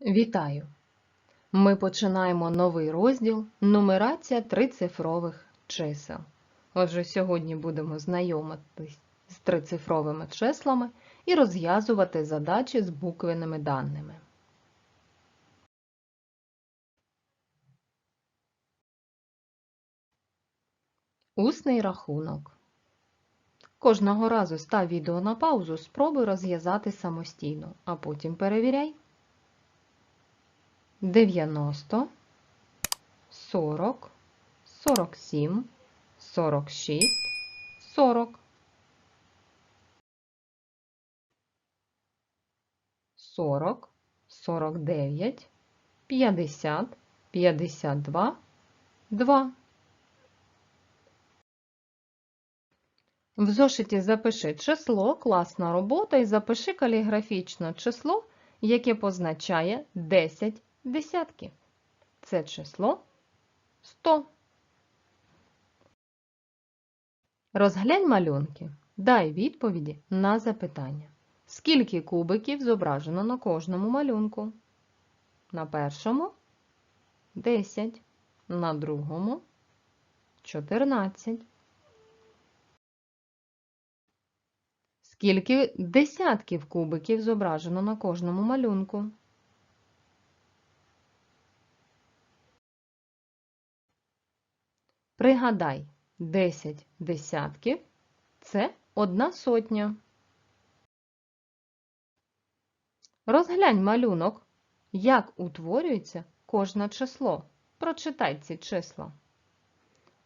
Вітаю! Ми починаємо новий розділ Нумерація трицифрових чисел. Отже, сьогодні будемо знайомитись з трицифровими числами і розв'язувати задачі з буквеними даними. Усний рахунок. Кожного разу став відео на паузу, спробуй розв'язати самостійно, а потім перевіряй. 90, 40, 47, 46, 40. 40, 49, 50, 52, 2. В зошиті запиши число, класна робота і запиши каліграфічно число, яке позначає 10 десятків. Це число 100. Розглянь малюнки. Дай відповіді на запитання. Скільки кубиків зображено на кожному малюнку? На першому 10, на другому 14. Скільки десятків кубиків зображено на кожному малюнку? Пригадай, 10 десятків це одна сотня. Розглянь малюнок, як утворюється кожне число. Прочитай ці числа.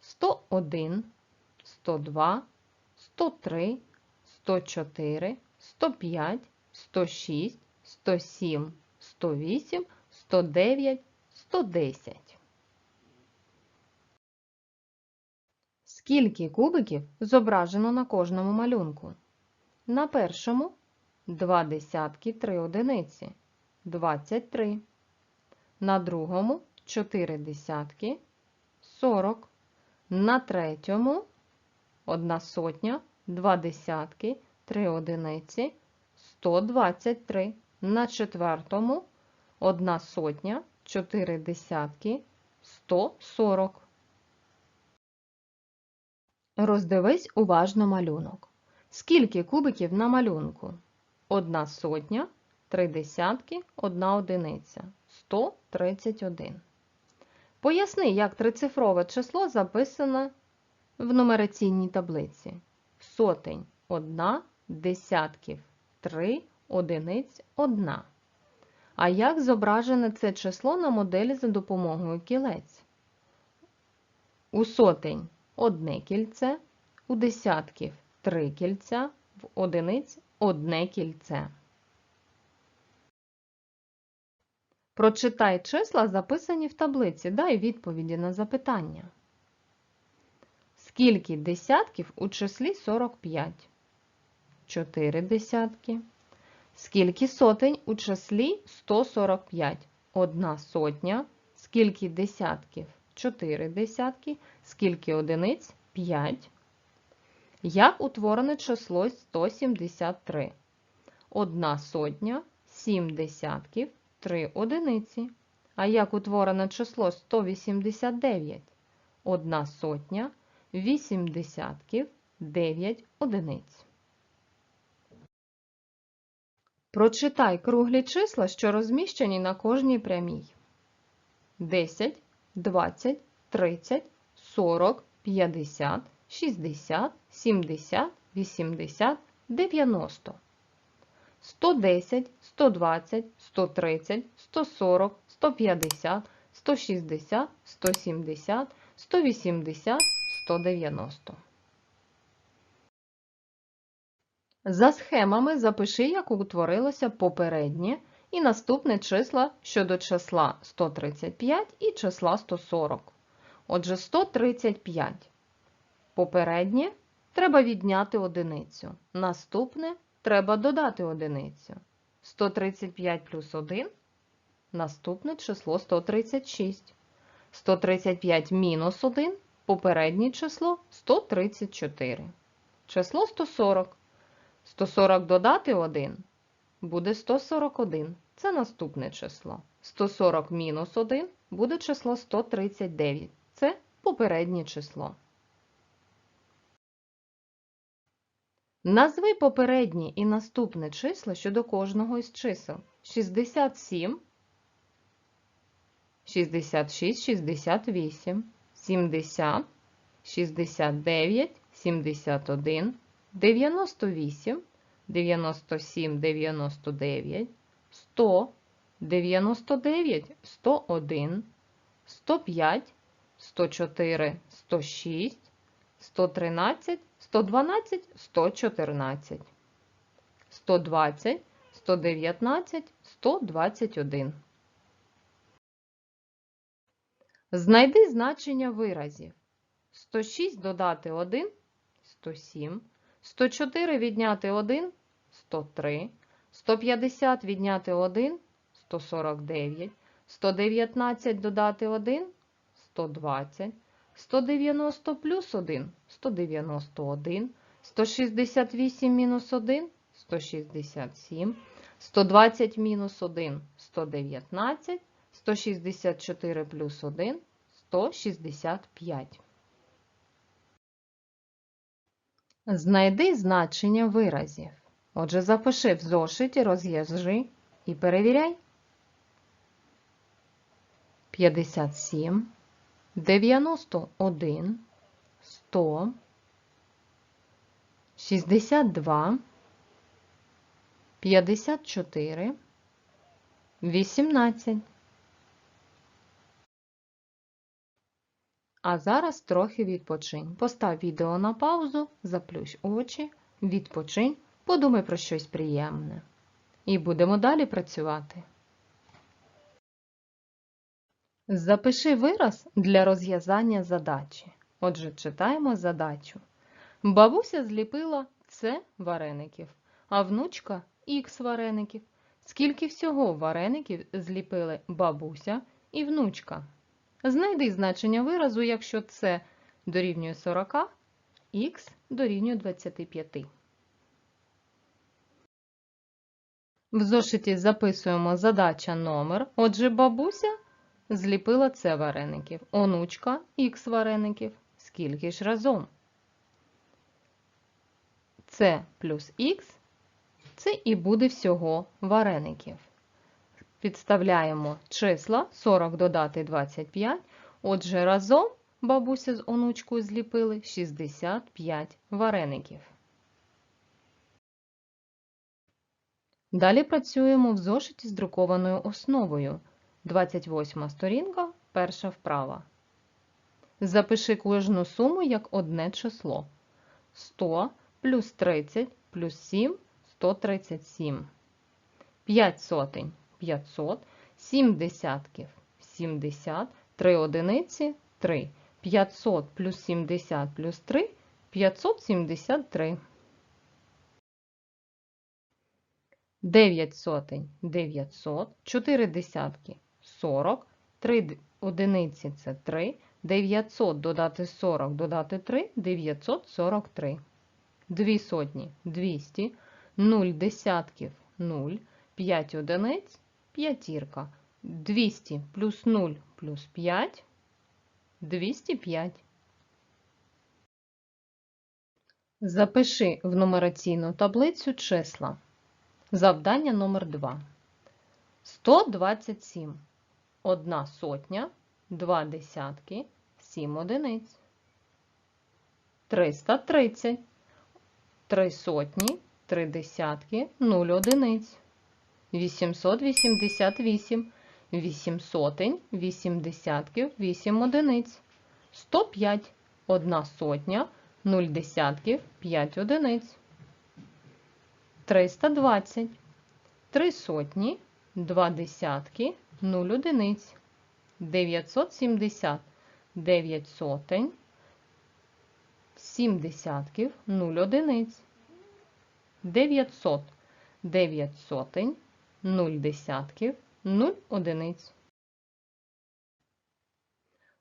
101, 102, 103, 104, 105, 106, 107, 108, 109, 110. Скільки кубиків зображено на кожному малюнку? На першому 2 десятки 3 одиниці 23. На другому 4 десятки 40. На третьому 1 сотня 2 десятки 3 одиниці 123. На четвертому 1 сотня 4 десятки 140. Роздивись уважно малюнок. Скільки кубиків на малюнку? Одна сотня, три десятки, одна одиниця. 131. Поясни, як трицифрове число записане в нумераційній таблиці. Сотень одна, десятків три, одиниць одна. А як зображене це число на моделі за допомогою кілець? У сотень одне кільце, у десятків три кільця, в одиниць одне кільце. Прочитай числа, записані в таблиці. Дай відповіді на запитання. Скільки десятків у числі 45? 4 десятки. Скільки сотень у числі 145? Одна сотня. Скільки десятків? 4 десятки. Скільки одиниць? 5. Як утворене число 173? Одна сотня, 7 десятків, 3 одиниці. А як утворене число 189? Одна сотня, 8 десятків, 9 одиниць. Прочитай круглі числа, що розміщені на кожній прямій. 10, 20, 30, 40, 50, 60, 70, 80, 90. 110, 120, 130, 140, 150, 160, 170, 180, 190. За схемами запиши, як утворилося попереднє і наступне числа щодо числа 135 і числа 140. Отже, 135. Попереднє треба відняти одиницю. Наступне треба додати одиницю. 135 плюс 1. Наступне число 136. 135 мінус 1. Попереднє число 134. Число 140. 140 додати 1 буде 141. Це наступне число. 140 мінус 1 буде число 139. Це попереднє число. Назви попереднє і наступне число щодо кожного із чисел. 67, 66, 68, 70, 69, 71, 98, 97, 99, 100, 99, 101, 105, 104, 106, 113, 112, 114, 120, 119, 121. Знайди значення виразів. 106 додати 1 107, 104 відняти 1 103, 150 відняти 1 149, 119 додати 1 120, 190 плюс 1 191, 168 мінус 1 167, 120 мінус 1 119, 164 плюс 1 165. Знайди значення виразів. Отже, запиши в зошиті, розв'яжи і перевіряй. 57, 91, 100, 62, 54, 18. А зараз трохи відпочинь. Постав відео на паузу, заплющ очі, відпочинь, подумай про щось приємне. І будемо далі працювати. Запиши вираз для розв'язання задачі. Отже, читаємо задачу. Бабуся зліпила С вареників, а внучка Х вареників. Скільки всього вареників зліпили бабуся і внучка? Знайди значення виразу, якщо це дорівнює 40, х дорівнює 25. В зошиті записуємо задача номер. Отже, бабуся зліпила це вареників, онучка х вареників. Скільки ж разом? Це плюс х це і буде всього вареників. Підставляємо числа 40 додати 25. Отже, разом бабуся з онучкою зліпили 65 вареників. Далі працюємо в зошиті з друкованою основою. 28 сторінка, перша вправа. Запиши кожну суму як одне число. 100 плюс 30 плюс 7 137. 5 сотень 500, 7 десятків 70, 3 одиниці 3. 500 плюс 70 плюс 3 573. 9 сотень 900, 4 десятки 40, 3 одиниці це 3, 900 додати 40 додати 3 943. 2 сотні 200, 0 десятків 0, 5 одиниць п'ятірка. 200 плюс 0 плюс 5 205. Запиши в нумераційну таблицю числа. Завдання номер 2. 127. Одна сотня, 2 десятки, 7 одиниць. 330. 3 сотні, 3 десятки, 0 одиниць. 888, 8 сотень, 8 десятків, 8 одиниць. 105, 1 сотня, 0 десятків, 5 одиниць. 320, 3 сотні, 2 десятки, 0 одиниць. 970, 9 сотень, 7 десятків, 0 одиниць. 900, 9 сотень, 0 десятків, 0 одиниць.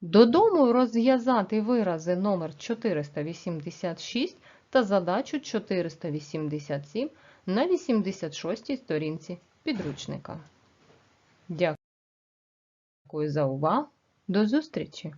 Додому розв'язати вирази номер 486 та задачу 487 на 86 сторінці підручника. Дякую за увагу. До зустрічі!